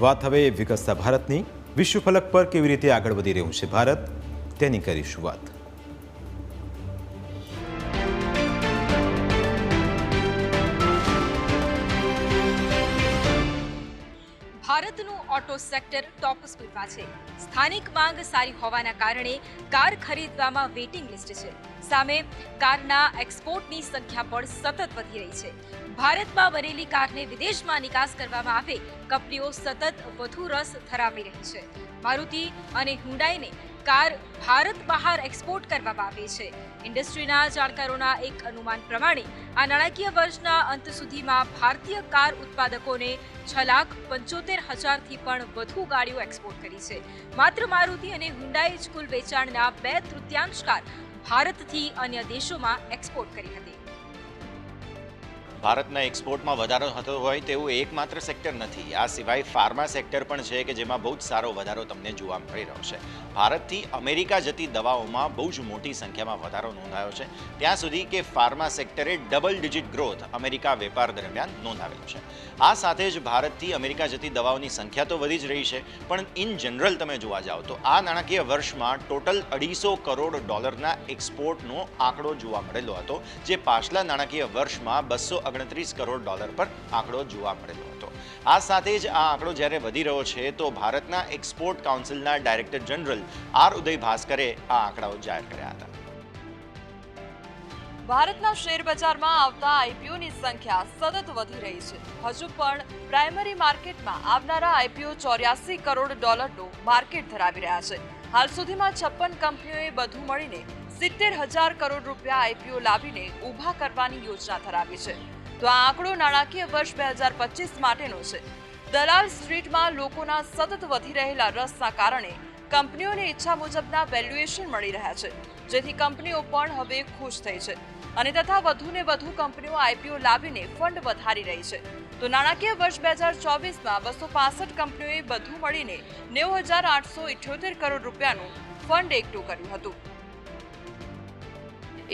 વાત હવે વિકસતા ભારતની. વિશ્વ ફલક પર કેવી રીતે આગળ વધી રહ્યું છે ભારત? તેની કરીશું વાત ભારતનું ઓટો સેક્ટર ટોપ સ્પીડમાં છે. સ્થાનિક માંગ સારી હોવાના કારણે કાર ખરીદવામાં વેઇટિંગ લિસ્ટ છે. સામે કારના એક્સપોર્ટની સંખ્યા પણ સતત વધી રહી છે. ભારતમાં બનેલી કારને વિદેશમાં નિકાસ કરવામાં આવે, કંપનીઓ સતત વધુ રસ ધરાવી રહી છે. મારુતિ અને હુન્ડાઈને કાર ભારત બહાર એક્સપોર્ટ કરવામાં આવે છે. ઇન્ડસ્ટ્રીના જાણકારોના એક અનુમાન પ્રમાણે, આ નાણાકીય વર્ષના અંત સુધીમાં ભારતીય કાર ઉત્પાદકોને છ લાખ પંચોતેર હજારથી પણ વધુ ગાડીઓ એક્સપોર્ટ કરી છે. માત્ર મારુતિ અને હુન્ડાએ જ કુલ વેચાણના બે તૃતીયાંશ કાર ભારતથી અન્ય દેશોમાં એક્સપોર્ટ કરી હતી. ભારતના એક્સપોર્ટમાં વધારો થતો હોય તેવું એકમાત્ર સેક્ટર નથી. આ સિવાય ફાર્મા સેક્ટર પણ છે કે જેમાં બહુ જ સારો વધારો તમને જોવા મળી રહ્યો છે. ભારતથી અમેરિકા જતી દવાઓમાં બહુ જ મોટી સંખ્યામાં વધારો નોંધાયો છે. ત્યાં સુધી કે ફાર્મા સેક્ટરે ડબલ ડિજિટ ગ્રોથ અમેરિકા વેપાર દરમિયાન નોંધાવેલ છે. આ સાથે જ ભારતથી અમેરિકા જતી દવાઓની સંખ્યા તો વધી જ રહી છે, પણ ઇન જનરલ તમે જોવા જાઓ તો આ નાણાકીય વર્ષમાં ટોટલ અઢીસો કરોડ ડોલરના એક્સપોર્ટનો આંકડો જોવા મળેલો હતો, જે પાછલા નાણાકીય વર્ષમાં બસો ઓગણત્રીસ કરોડ ડોલર પર આંકડો જોવા મળેલો હતો. આ સાથે જ આ આંકડો જ્યારે વધી રહ્યો છે, તો ભારતના એક્સપોર્ટ કાઉન્સિલના ડાયરેક્ટર જનરલ આર ઉદય ભાસ્કરે આ આંકડાઓ જાહેર કર્યા હતા. ભારતના શેરબજારમાં આવતા આઈપીઓની સંખ્યા સતત વધી રહી છે. હજુ પણ પ્રાઇમરી માર્કેટમાં આવનારા આઈપીઓ ચોર્યાસી કરોડ ડોલરનું માર્કેટ ધરાવી રહ્યા છે. હાલ સુધીમાં છપ્પન કંપનીઓએ બધું મળીને સિત્તેર હજાર કરોડ રૂપિયા આઈપીઓ લાવીને ઊભા કરવાની યોજના ધરાવી છે. તો આ આંકડો નાણાકીય વર્ષ બે હજાર પચીસ માટેનો છે. દલાલ સ્ટ્રીટમાં લોકોના સતત વધી રહેલા રસના કારણે કંપનીઓને ઈચ્છા મુજબના વેલ્યુએશન મળી રહ્યા છે. જેથી કંપનીઓ પણ હવે ખુશ થઈ છે અને તથા વધુને વધુ કંપનીઓ આઈપીઓ લાવીને ફંડ વધારી રહી છે. તો નાણાકીય વર્ષ બે હજાર ચોવીસમાં બસો પાસઠ કંપનીઓએ બધું મળીને નેવું હજાર આઠસો ઇઠ્યોતેર કરોડ રૂપિયાનું ફંડ એકઠું કર્યું હતું.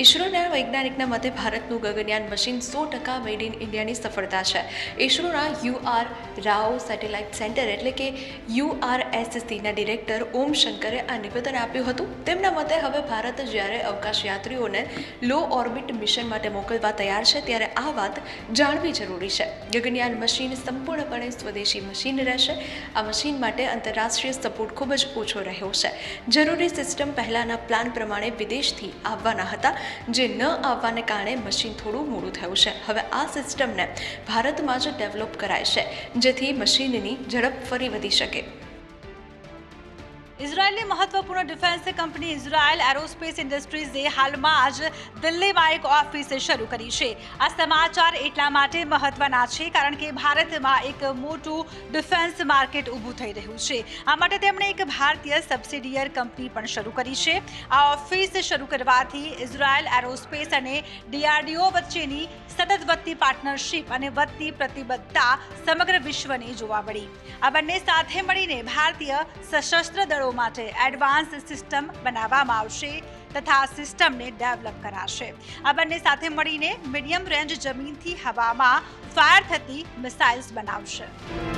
ઇસરોના વૈજ્ઞાનિકના મતે ભારતનું ગગનયાન મશીન સો ટકા મેડ ઇન ઇન્ડિયાની સફળતા છે. ઇસરોના યુઆર રાઓ સેટેલાઇટ સેન્ટર એટલે કે યુઆરએસસીના આર એસસીના ડિરેક્ટર ઓમ શંકરે આ નિવેદન આપ્યું હતું. તેમના મતે હવે ભારત જ્યારે અવકાશ યાત્રીઓને લો ઓર્બિટ મિશન માટે મોકલવા તૈયાર છે, ત્યારે આ વાત જાણવી જરૂરી છે. ગગનયાન મશીન સંપૂર્ણપણે સ્વદેશી મશીન રહેશે. આ મશીન માટે આંતરરાષ્ટ્રીય સપોર્ટ ખૂબ જ ઓછો રહ્યો છે. જરૂરી સિસ્ટમ પહેલાંના પ્લાન પ્રમાણે વિદેશથી આવવાના હતા. જે ન આવવાને કારણે મશીન થોડું મોડું થયું છે. હવે આ સિસ્ટમને ભારતમાં જ ડેવલપ કરાય છે, જેથી મશીનની ઝડપ ફરી વધી શકે. ઇઝરાયેલની મહત્વપૂર્ણ ડિફેન્સ કંપની ઇઝરાયલ એરોસ્પેસ ઇન્ડસ્ટ્રીઝે હાલમાં જ દિલ્હીમાં એક ઓફિસ શરૂ કરી છે. આ સમાચાર એટલા માટે મહત્વના છે કારણ કે ભારતમાં એક મોટું ડિફેન્સ માર્કેટ ઊભું થઈ રહ્યું છે. આ માટે તેમણે એક ભારતીય સબસિડિયર કંપની પણ શરૂ કરી છે. આ ઓફિસ શરૂ કરવાથી ઇઝરાયલ એરોસ્પેસ અને ડીઆરડીઓ વચ્ચેની સતત વધતી પાર્ટનરશિપ અને વધતી પ્રતિબદ્ધતા સમગ્ર વિશ્વને જોવા મળી. આ બંને સાથે મળીને ભારતીય સશસ્ત્ર દળો માટે એડવાન્સ સિસ્ટમ બનાવવામાં આવશે તથા આ સિસ્ટમને ડેવલપ કરાશે. આ બંને સાથે મળીને મીડિયમ રેન્જ જમીનથી હવામાં ફાયર થતી મિસાઇલ્સ બનાવશે.